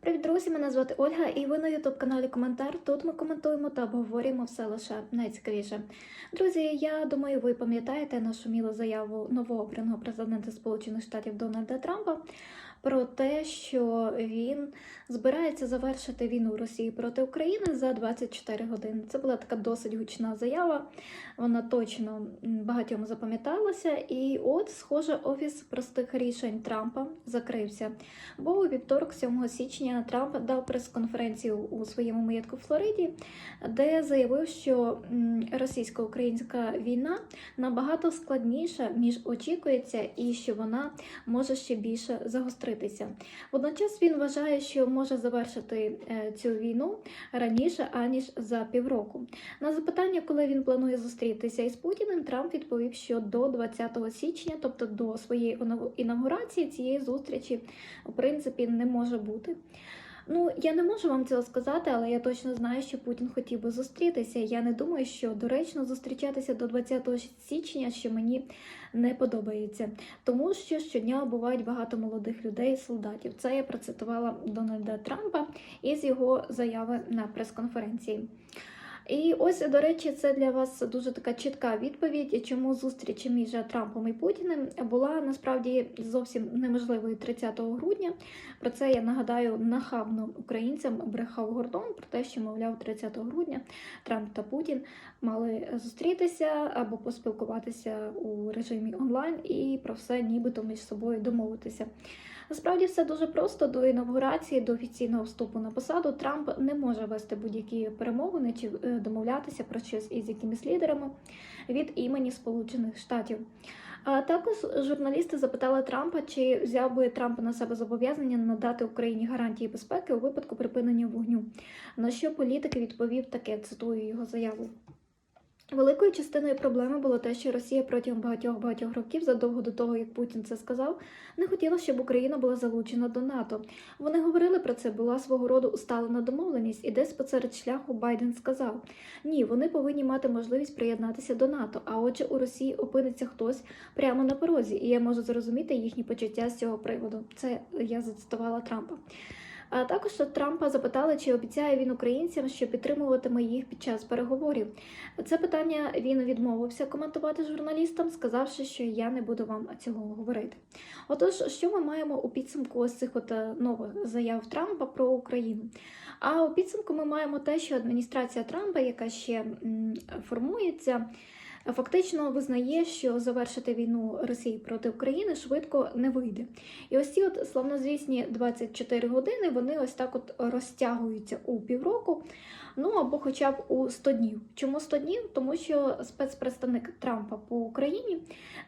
Привіт, друзі! Мене звати Ольга, і ви на ютуб-каналі Коментар. Тут ми коментуємо та обговорюємо все лише найцікавіше. Друзі, я думаю, ви пам'ятаєте нашу мілу заяву новообраного президента Сполучених Штатів Дональда Трампа про те, що він збирається завершити війну Росії проти України за 24 години. Це була така досить гучна заява. Вона точно багатьом запам'яталася. І от, схоже, офіс простих рішень Трампа закрився. Бо у вівторок, 7 січня, Трамп дав прес-конференцію у своєму маєтку в Флориді, де заявив, що російсько-українська війна набагато складніша, ніж очікується, і що вона може ще більше загостритися. Водночас він вважає, що може завершити е, цю війну раніше аніж за півроку. На запитання, коли він планує зустрітися із Путіним, Трамп відповів, що до 20 січня, тобто до своєї інау- інаугурації, цієї зустрічі в принципі не може бути. Ну, я не можу вам цього сказати, але я точно знаю, що Путін хотів би зустрітися. Я не думаю, що доречно зустрічатися до 20 січня, що мені не подобається, тому що щодня бувають багато молодих людей, солдатів. Це я процитувала Дональда Трампа із його заяви на прес-конференції. І ось, до речі, це для вас дуже така чітка відповідь, чому зустріч між Трампом і Путіним була насправді зовсім неможливою 30 грудня. Про це я нагадаю нахабно українцям брехав Гордон про те, що, мовляв, 30 грудня Трамп та Путін мали зустрітися або поспілкуватися у режимі онлайн і про все нібито між собою домовитися. Насправді все дуже просто до інаугурації, до офіційного вступу на посаду Трамп не може вести будь-які перемовини чи е, домовлятися про щось із якимись лідерами від імені Сполучених Штатів. Також журналісти запитали Трампа, чи взяв би Трамп на себе зобов'язання надати Україні гарантії безпеки у випадку припинення вогню. На що політик відповів таке, цитую його заяву. Великою частиною проблеми було те, що Росія протягом багатьох багатьох років, задовго до того, як Путін це сказав, не хотіла, щоб Україна була залучена до НАТО. Вони говорили про це, була свого роду усталена домовленість, і десь посеред шляху Байден сказав: ні, вони повинні мати можливість приєднатися до НАТО. А отже, у Росії опиниться хтось прямо на порозі, і я можу зрозуміти їхні почуття з цього приводу. Це я зацитувала Трампа. Також Трампа запитали, чи обіцяє він українцям, що підтримуватиме їх під час переговорів. Це питання він відмовився коментувати журналістам, сказавши, що я не буду вам цього говорити. Отож, що ми маємо у підсумку ось цих от е, нових заяв Трампа про Україну? А у підсумку ми маємо те, що адміністрація Трампа, яка ще формується, фактично визнає, що завершити війну Росії проти України швидко не вийде. І ось ці от славнозвісні 24 години вони ось так от розтягуються у півроку, ну або хоча б у 100 днів. Чому 100 днів? Тому що спецпредставник Трампа по Україні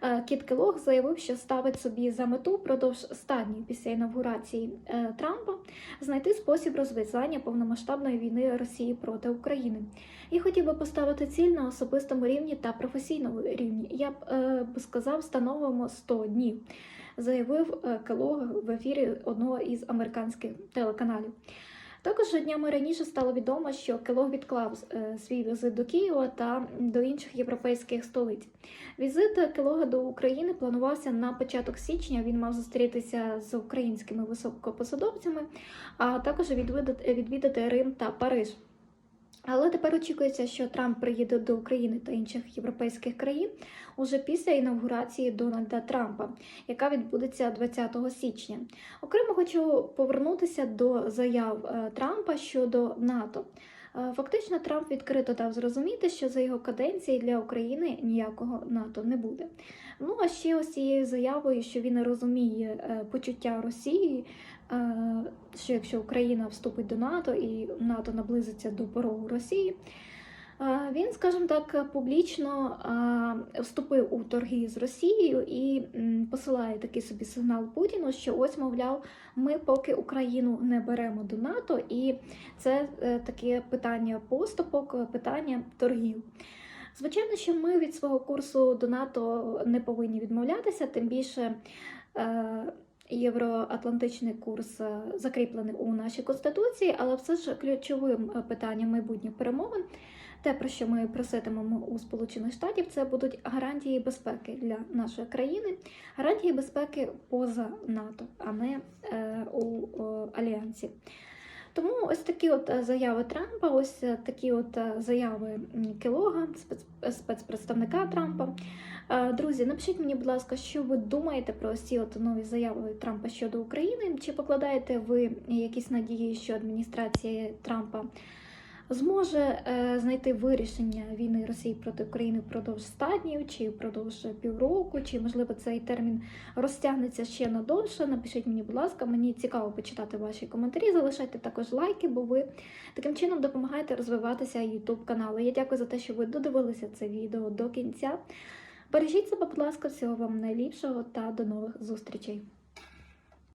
е, Кіт Келог заявив, що ставить собі за мету продовж 100 днів після інавгурації е, Трампа знайти спосіб розв'язання повномасштабної війни Росії проти України. І хотів би поставити ціль на особистому рівні та професійному рівні. Я б е, сказав, встановимо 100 днів, заявив Келог в ефірі одного із американських телеканалів. Також днями раніше стало відомо, що Келог відклав е, свій візит до Києва та до інших європейських столиць. Візит Келога до України планувався на початок січня. Він мав зустрітися з українськими високопосадовцями, а також відвідати, відвідати Рим та Париж. Але тепер очікується, що Трамп приїде до України та інших європейських країн уже після інавгурації Дональда Трампа, яка відбудеться 20 січня. Окремо хочу повернутися до заяв е, Трампа щодо НАТО. Е, Фактично, Трамп відкрито дав зрозуміти, що за його каденції для України ніякого НАТО не буде. Ну а ще ось цією заявою, що він розуміє е, почуття Росії, е, що якщо Україна вступить до НАТО і НАТО наблизиться до порогу Росії. Він, скажімо так, публічно вступив у торги з Росією і посилає такий собі сигнал Путіну, що ось, мовляв, ми поки Україну не беремо до НАТО, і це е, таке питання поступок, питання торгів. Звичайно, що ми від свого курсу до НАТО не повинні відмовлятися, тим більше е, євроатлантичний курс е, закріплений у нашій конституції, але все ж ключовим питанням майбутніх перемовин, те, про що ми проситимемо у Сполучених Штатів, це будуть гарантії безпеки для нашої країни, гарантії безпеки поза НАТО, а не е, у е, альянсі. Тому ось такі от е, заяви Трампа, ось такі от заяви Келога, спец- спецпредставника Трампа. Друзі, напишіть мені, будь ласка, що ви думаєте про ці от нові заяви Трампа щодо України? Чи покладаєте ви якісь надії, що адміністрація Трампа зможе е, знайти вирішення війни Росії проти України впродовж 100 днів, чи впродовж півроку, чи можливо цей термін розтягнеться ще надовше? Напишіть мені, будь ласка, мені цікаво почитати ваші коментарі. Залишайте також лайки, бо ви таким чином допомагаєте розвиватися YouTube каналу. Я дякую за те, що ви додивилися це відео до кінця. Бережіть себе, будь ласка, всього вам найліпшого та до нових зустрічей.